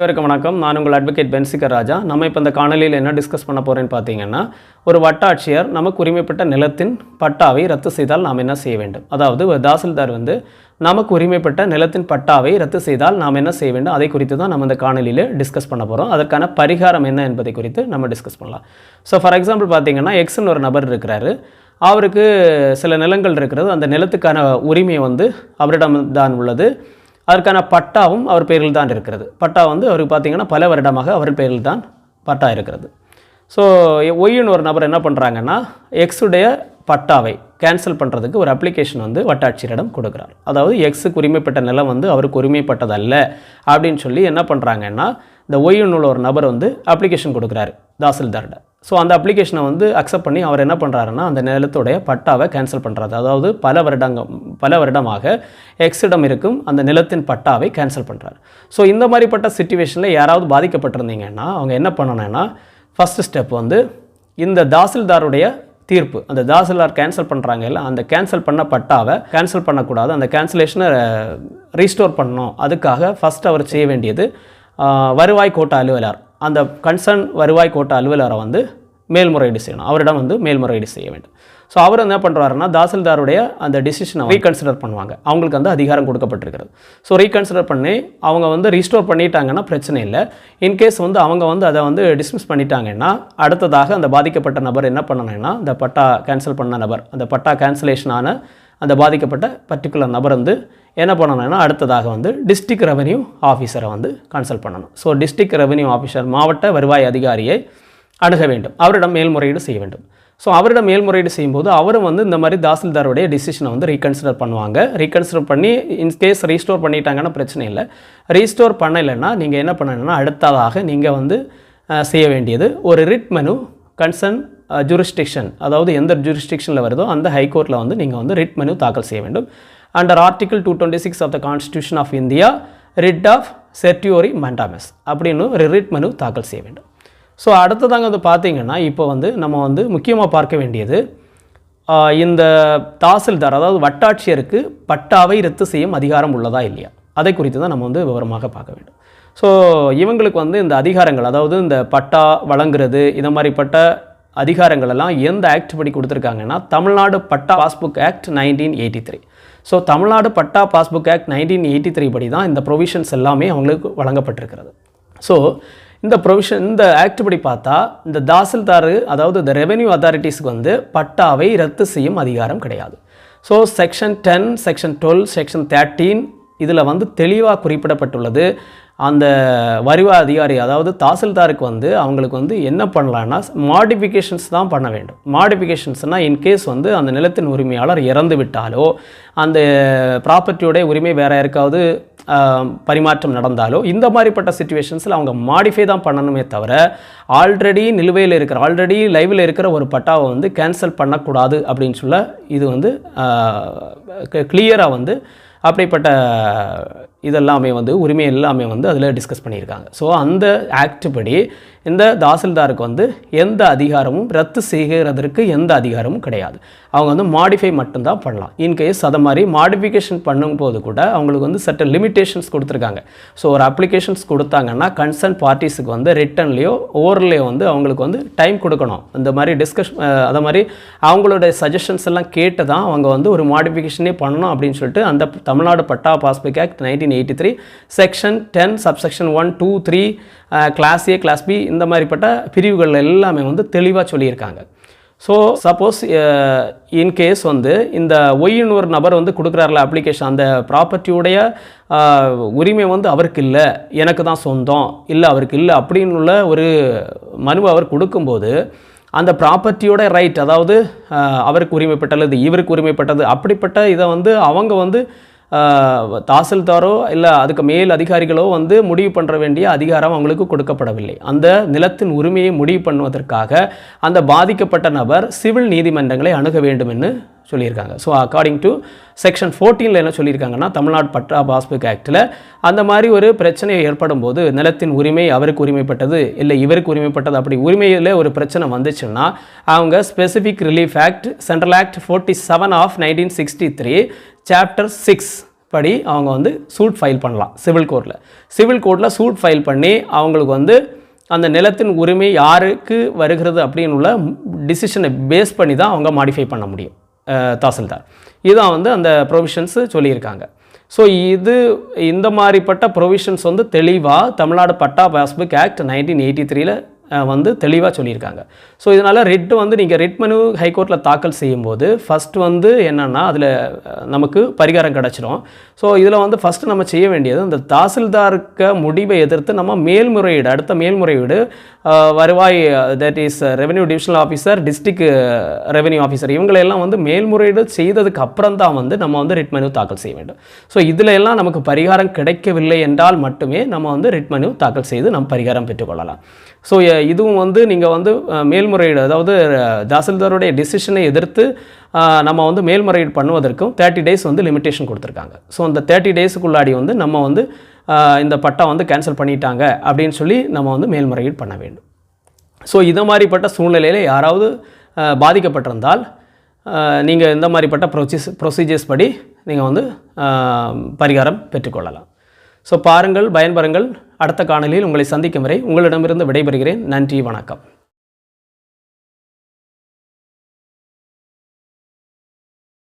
அனைவருக்கும் வணக்கம். நான் உங்கள் அட்வொகேட் பென்சிகர் ராஜா. நம்ம இப்போ இந்த காணொலியில் என்ன டிஸ்கஸ் பண்ண போகிறேன்னு பார்த்தீங்கன்னா ஒரு வட்டாட்சியர் நமக்கு உரிமைப்பட்ட நிலத்தின் பட்டாவை ரத்து செய்தால் நாம் என்ன செய்ய வேண்டும்? அதாவது ஒரு தாசில்தார் வந்து நமக்கு உரிமைப்பட்ட நிலத்தின் பட்டாவை ரத்து செய்தால் நாம் என்ன செய்ய வேண்டும்? அதை குறித்து தான் நம்ம இந்த காணொலியில் டிஸ்கஸ் பண்ண போகிறோம் அதற்கான பரிகாரம் என்ன என்பதை குறித்து நம்ம டிஸ்கஸ் பண்ணலாம். ஸோ ஃபார் எக்ஸாம்பிள் பார்த்தீங்கன்னா எக்ஸ்னு ஒரு நபர் இருக்கிறாரு. அவருக்கு சில நிலங்கள் இருக்கிறது. அந்த நிலத்துக்கான உரிமை வந்து அவரிடம் தான் உள்ளது. அதற்கான பட்டாவும் அவர் பேரில் தான் இருக்கிறது. பட்டா வந்து அவருக்கு பார்த்தீங்கன்னா பல வருடமாக அவர் பேரில் தான் பட்டா இருக்கிறது. ஸோ ஒய்யுன்னு ஒரு நபர் என்ன பண்ணுறாங்கன்னா எக்ஸுடைய பட்டாவை கேன்சல் பண்ணுறதுக்கு ஒரு அப்ளிகேஷன் வந்து வட்டாட்சியரிடம் கொடுக்குறார். அதாவது எக்ஸுக்கு உரிமைப்பட்ட நிலம் வந்து அவருக்கு உரிமைப்பட்டதல்ல அப்படின்னு சொல்லி என்ன பண்ணுறாங்கன்னா இந்த ஒய்ன்னு உள்ள ஒரு நபர் வந்து அப்ளிகேஷன் கொடுக்குறாரு தாசில்தார்கிட்ட. ஸோ அந்த அப்ளிகேஷனை வந்து அக்செப்ட் பண்ணி அவர் என்ன பண்ணுறாருன்னா அந்த நிலத்துடைய பட்டாவை கேன்சல் பண்ணுறாரு அதாவது பல வருடங்க பல வருடமாக எக்ஸிடம் இருக்கும் அந்த நிலத்தின் பட்டாவை கேன்சல் பண்ணுறாரு ஸோ இந்த மாதிரிப்பட்ட சுச்சுவேஷனில் யாராவது பாதிக்கப்பட்டிருந்தீங்கன்னா அவங்க என்ன பண்ணணும்னா ஃபஸ்ட்டு ஸ்டெப் வந்து இந்த தாசில்தாருடைய தீர்ப்பு அந்த தாசில்தார் கேன்சல் பண்ணுறாங்க இல்லை அந்த கேன்சல் பண்ண பட்டாவை கேன்சல் பண்ணக்கூடாது. அந்த கேன்சலேஷனை ரீஸ்டோர் பண்ணணும். அதுக்காக ஃபஸ்ட் அவர் செய்ய வேண்டியது வருவாய் கோட்ட அலுவலர். அந்த கன்சர்ன் வருவாய் கோட்ட அலுவலரை வந்து மேல்முறையீடு செய்யணும். அவரிடம் வந்து மேல்முறையீடு செய்ய வேண்டும். ஸோ அவர் என்ன பண்ணுறாருன்னா தாசில்தாருடைய அந்த டிசிஷனை ரீகன்சிடர் பண்ணுவாங்க. அவங்களுக்கு வந்து அதிகாரம் கொடுக்கப்பட்டிருக்கிறது. ஸோ ரீகன்சிடர் பண்ணி அவங்க வந்து ரீஸ்டோர் பண்ணிட்டாங்கன்னா பிரச்சனை இல்லை. இன்கேஸ் வந்து அவங்க வந்து அதை வந்து டிஸ்மிஸ் பண்ணிட்டாங்கன்னா அடுத்ததாக அந்த பாதிக்கப்பட்ட நபர் என்ன பண்ணணும்னா அந்த பட்டா கேன்சல் பண்ண நபர் அந்த பட்டா கேன்சலேஷனான அந்த பாதிக்கப்பட்ட பர்டிகுலர் நபர் வந்து என்ன பண்ணணும்னா அடுத்ததாக வந்து டிஸ்ட்ரிக் ரெவன்யூ ஆஃபீஸரை வந்து கன்சல்ட் பண்ணணும். ஸோ டிஸ்ட்ரிக் ரெவன்யூ ஆஃபீஸர் மாவட்ட வருவாய் அதிகாரியை அணுக வேண்டும். அவரிடம் மேல்முறையீடு செய்ய வேண்டும். ஸோ அவரிடம் மேல்முறையீடு செய்யும்போது அவரும் வந்து இந்த மாதிரி தாசில்தாருடைய டிசிஷனை வந்து ரீகன்சிடர் பண்ணுவாங்க. ரீகன்சிடர் பண்ணி இன்கேஸ் ரீஸ்டோர் பண்ணிட்டாங்கன்னா பிரச்சனை இல்லை. ரீஸ்டோர் பண்ணலைன்னா நீங்கள் என்ன பண்ணணும்னா அடுத்ததாக நீங்கள் வந்து செய்ய வேண்டியது ஒரு ரிட் மெனு கன்சர்ன் ஜூரிஸ்டிக்ஷன் அதாவது எந்த ஜூரிஸ்டிக்ஷனில் வருதோ அந்த ஹைகோர்ட்டில் வந்து நீங்கள் வந்து ரிட் மனு தாக்கல் செய்ய வேண்டும். Under article two twenty six of the constitution of India writ of certiorari mandamus அப்படின்னு ஒரு ரிட் மனு தாக்கல் செய்ய வேண்டும். ஸோ அடுத்ததாங்க வந்து பார்த்தீங்கன்னா இப்போ வந்து நம்ம வந்து முக்கியமாக பார்க்க வேண்டியது இந்த தாசில்தார் அதாவது வட்டாட்சியருக்கு பட்டாவை ரத்து செய்யும் அதிகாரம் உள்ளதா இல்லையா? அதை குறித்து தான் நம்ம வந்து விவரமாக பார்க்க வேண்டும். ஸோ இவங்களுக்கு வந்து இந்த அதிகாரங்கள் அதாவது இந்த பட்டா வழங்குறது இந்த மாதிரிப்பட்ட அதிகாரங்கள் எல்லாம் எந்த ஆக்ட் படி கொடுத்துருக்காங்கன்னா Tamil Nadu patta passbook act nineteen eighty three so Tamil Nadu patta passbook act nineteen eighty three படி தான் இந்த ப்ரொவிஷன்ஸ் எல்லாமே அவங்களுக்கு வழங்கப்பட்டிருக்கிறது. ஸோ இந்த ப்ரொவிஷன் இந்த ஆக்ட் படி பார்த்தா இந்த தாசில்தார் அதாவது இந்த ரெவென்யூ அத்தாரிட்டிஸ்க்கு வந்து பட்டாவை ரத்து செய்யும் அதிகாரம் கிடையாது. So section ten section twelve section thirteen இதில் வந்து தெளிவாக குறிப்பிடப்பட்டுள்ளது அந்த வரிவா அதிகாரி அதாவது தாசில்தாருக்கு வந்து அவங்களுக்கு வந்து என்ன பண்ணலான்னா மாடிஃபிகேஷன்ஸ் தான் பண்ண வேண்டும். மாடிஃபிகேஷன்ஸ்னால் இன்கேஸ் வந்து அந்த நிலத்தின் உரிமையாளர் இறந்து விட்டாலோ அந்த ப்ராப்பர்ட்டியோடைய உரிமை வேறு யாருக்காவது பரிமாற்றம் நடந்தாலோ இந்த மாதிரிப்பட்ட சுச்சுவேஷன்ஸில் அவங்க மாடிஃபை தான் பண்ணணுமே தவிர ஆல்ரெடி நிலுவையில் இருக்கிற ஆல்ரெடி லைவில் இருக்கிற ஒரு பட்டாவை வந்து கேன்சல் பண்ணக்கூடாது அப்படின்னு சொல்ல இது வந்து கிளியராக வந்து அப்படிப்பட்ட இதெல்லாமே வந்து உரிமை எல்லாமே வந்து அதில் டிஸ்கஸ் பண்ணியிருக்காங்க. ஸோ அந்த ஆக்ட் படி இந்த தாசில்தாருக்கு வந்து எந்த அதிகாரமும் ரத்து செய்கிறதற்கு எந்த அதிகாரமும் கிடையாது. அவங்க வந்து மாடிஃபை மட்டும்தான் பண்ணலாம். இன்கேஸ் அதை மாதிரி மாடிஃபிகேஷன் பண்ணும்போது கூட அவங்களுக்கு வந்து சட்ட லிமிட்டேஷன்ஸ் கொடுத்துருக்காங்க. ஸோ ஒரு அப்ளிகேஷன்ஸ் கொடுத்தாங்கன்னா கன்சர்ன் பார்ட்டிஸுக்கு வந்து ரிட்டன்லேயோ ஓவர்லேயோ வந்து அவங்களுக்கு வந்து டைம் கொடுக்கணும். இந்த மாதிரி டிஸ்கஷ் அதை மாதிரி அவங்களோட சஜஷன்ஸ் எல்லாம் கேட்டு தான் அவங்க வந்து ஒரு மாடிஃபிகேஷனே பண்ணணும் அப்படின்னு சொல்லிட்டு அந்த Tamil Nadu patta passbook act nineteen eighty three section ten subsection one two three clause A clause B இந்த மாதிரிப்பட்ட பிரிவுகள் எல்லாமே வந்து தெளிவாக சொல்லியிருக்காங்க. ஸோ சப்போஸ் இன்கேஸ் வந்து இந்த ஒய்ன்னு ஒரு நபர் வந்து கொடுக்குறாருல அப்ளிகேஷன் அந்த ப்ராப்பர்ட்டியுடைய uh, உரிமை வந்து அவருக்கு இல்லை எனக்கு தான் சொந்தம் இல்லை அவருக்கு இல்லை அப்படின்னு உள்ள ஒரு மனுவை அவர் கொடுக்கும்போது அந்த ப்ராப்பர்ட்டியோட ரைட் அதாவது uh, அவருக்கு உரிமைப்பட்டது இவருக்கு உரிமைப்பட்டது அப்படிப்பட்ட இதை வந்து அவங்க வந்து தாசில்தாரோ இல்லை அதுக்கு மேல் அதிகாரிகளோ வந்து முடிவு பண்ணுற வேண்டிய அதிகாரம் அவங்களுக்கு கொடுக்கப்படவில்லை. அந்த நிலத்தின் உரிமையை முடிவு பண்ணுவதற்காக அந்த பாதிக்கப்பட்ட நபர் சிவில் நீதிமன்றங்களை அணுக வேண்டும் என்று சொல்லியிருக்காங்க. ஸோ அக்கார்டிங் டு செக்ஷன் ஃபோர்டீனில் என்ன சொல்லியிருக்காங்கன்னா தமிழ்நாடு பட்டா பாஸ்புக் ஆக்டில் அந்த மாதிரி ஒரு பிரச்சனை ஏற்படும் போது நிலத்தின் உரிமை அவருக்கு உரிமைப்பட்டது இல்லை இவருக்கு உரிமைப்பட்டது அப்படி உரிமையில் ஒரு பிரச்சனை வந்துச்சுன்னா அவங்க specific relief act central act forty seven of nineteen sixty three chapter six படி அவங்க வந்து சூட் ஃபைல் பண்ணலாம் சிவில் கோர்ட்டில் சிவில் கோர்ட்டில் சூட் ஃபைல் பண்ணி அவங்களுக்கு வந்து அந்த நிலத்தின் உரிமை யாருக்கு வருகிறது அப்படின்னு உள்ள டிசிஷனை பேஸ் பண்ணி தான் அவங்க மாடிஃபை பண்ண முடியும் தாசில்தார். இதுதான் வந்து அந்த ப்ரொவிஷன்ஸு சொல்லியிருக்காங்க. ஸோ இது இந்த மாதிரிப்பட்ட ப்ரொவிஷன்ஸ் வந்து தெளிவாக Tamil Nadu patta passbook act nineteen eighty த்ரீல வந்து தெளிவாக சொல்லியிருக்காங்க. ஸோ இதனால் ரிட் வந்து நீங்கள் ரிட் மனு ஹைகோர்ட்டில் தாக்கல் செய்யும்போது ஃபஸ்ட்டு வந்து என்னென்னா அதில் நமக்கு பரிகாரம் கிடச்சிரும். ஸோ இதில் வந்து ஃபஸ்ட்டு நம்ம செய்ய வேண்டியது இந்த தாசில்தாருக்கு முடிவை எதிர்த்து நம்ம மேல்முறையீடு அடுத்த மேல்முறையீடு வருவாய் that is revenue divisional officer district revenue officer இவங்களெல்லாம் வந்து மேல்முறையீடு செய்ததுக்கு அப்புறம் தான் வந்து நம்ம வந்து ரிட் மனு தாக்கல் செய்ய வேண்டும். ஸோ இதில் எல்லாம் நமக்கு பரிகாரம் கிடைக்கவில்லை என்றால் மட்டுமே நம்ம வந்து ரிட் மனு தாக்கல் செய்து நம்ம பரிகாரம் பெற்றுக்கொள்ளலாம் ஸோ இதுவும் வந்து நீங்கள் வந்து மேல்முறையீடு அதாவது தாசில்தாருடைய டிசிஷனை எதிர்த்து நம்ம வந்து மேல்முறையீடு பண்ணுவதற்கும் தேர்ட்டி டேஸ் வந்து லிமிட்டேஷன் கொடுத்துருக்காங்க. ஸோ அந்த தேர்ட்டி டேஸுக்குள்ளாடி வந்து நம்ம வந்து இந்த பட்டா வந்து கேன்சல் பண்ணிட்டாங்க அப்படின்னு சொல்லி நம்ம வந்து மேல்முறையீடு பண்ண வேண்டும். ஸோ இந்த மாதிரிப்பட்ட சூழ்நிலையில் யாராவது பாதிக்கப்பட்டிருந்தால் நீங்கள் இந்த மாதிரிப்பட்ட ப்ரொசீஸ் ப்ரொசீஜர்ஸ் படி நீங்கள் வந்து பரிகாரம் பெற்றுக்கொள்ளலாம். ஸோ பாருங்கள் பயன்பெறுங்கள். அடுத்த காணொலியில் உங்களை சந்திக்கும் வரை உங்களிடமிருந்து விடைபெறுகிறேன். நன்றி வணக்கம்.